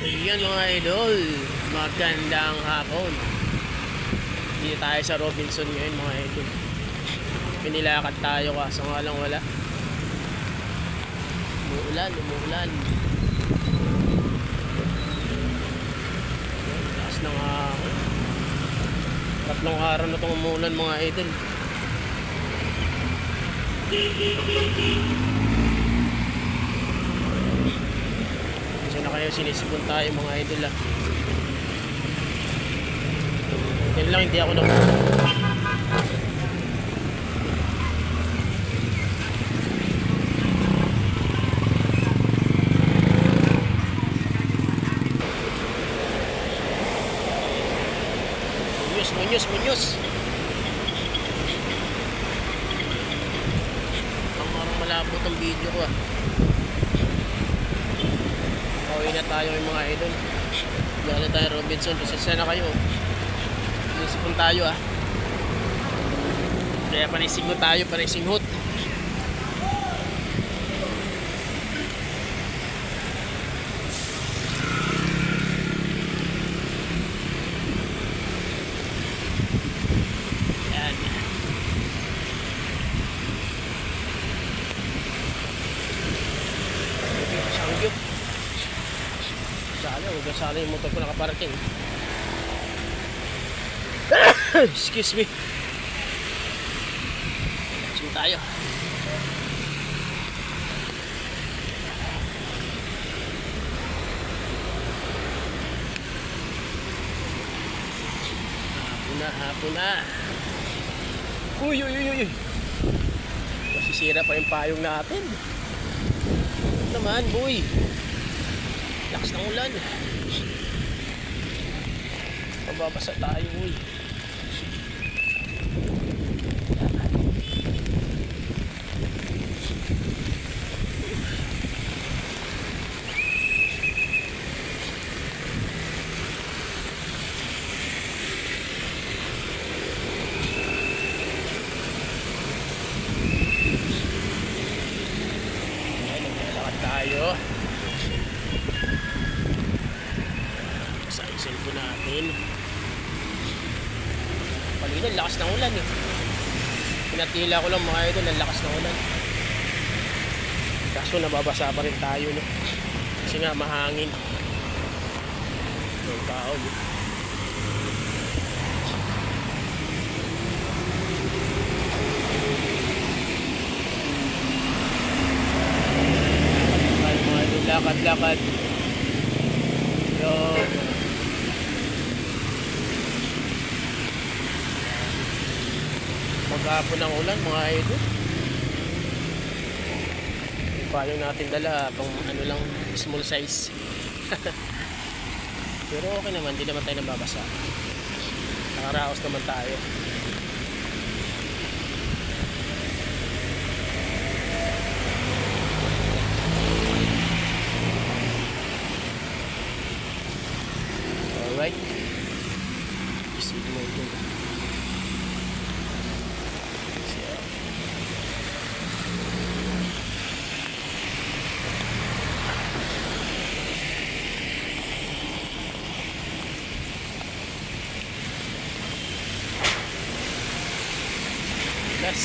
Ayan mga idol, magandang hapon. Dito tayo sa Robinson ngayon mga idol. Pinilakad tayo kaso nga lang wala. Umuulan, umuulan. Taas ng hapon. Tatlong araw na itong umuulan mga idol. Kayo sinisipon tayo mga idol ah. Yan lang hindi ako na Munyos, munyos, munyos. Ang marang malabo tong video ko ah. Pauwi na tayo yung mga idol. Galing tayo Robinson. Pasensya na kayo. Inisipon tayo ah. Kaya panisig mo tayo, panisig hot. Yan. Sangyup. Sana, huwag sana yung motor ko nakaparking. Excuse me. Sim tayo. Hapon na, hapon na. Uy, uy, uy, uy. Masisira pa yung payong natin. Ano naman, boy. Lakas ng ulan. Pababasa tayo, uy. Ayan, naglalakad tayo. Sa natin. Palinan, lakas ng ulan eh. Pinatila ko lang mga idol, ang lakas ng ulan. Kaso nababasa pa rin tayo no. Kasi nga mahangin. Yung tao no. Lakad-lakad. Yo. Maghapon ng ulan mga idol. Payong natin dala pang ano lang small size. Pero okay naman, di naman tayo nababasa. Nakaraos naman tayo. Yes.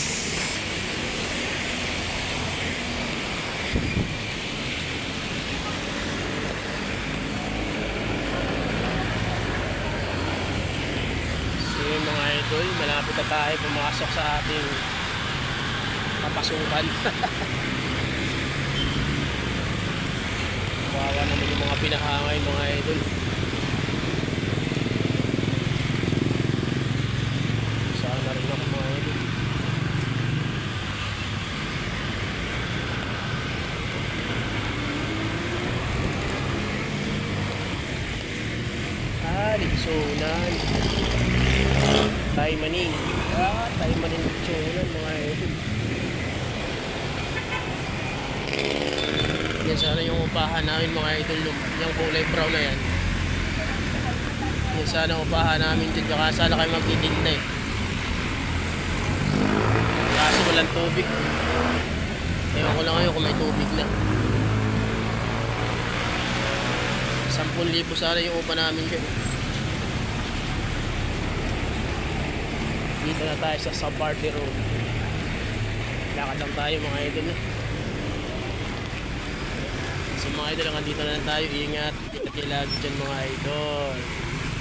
So mga idol, malapit na tayo pumasok sa ating papasukan. Kawawa naman yung mga pinahangay mga idol. Sana rin ako mga idol. Ah, litsunan. Tayo maning. Ah, tayo maning litsunan mga idol. Yan sana yung upahan namin mga idol. Yung, kulay brown na yan. Yan sana upahan namin dyan. Kaya sana kayo magtitinda eh. Kaso walang tubig. Ewan ko lang ngayon kung may tubig na. 10,000 sana yung upa namin dyan. Dito na tayo sa Sabarte Road. Lakad lang tayo mga idol. So mga idol, hanggang dito na lang tayo. Ingat. Ingat kayo dyan mga idol.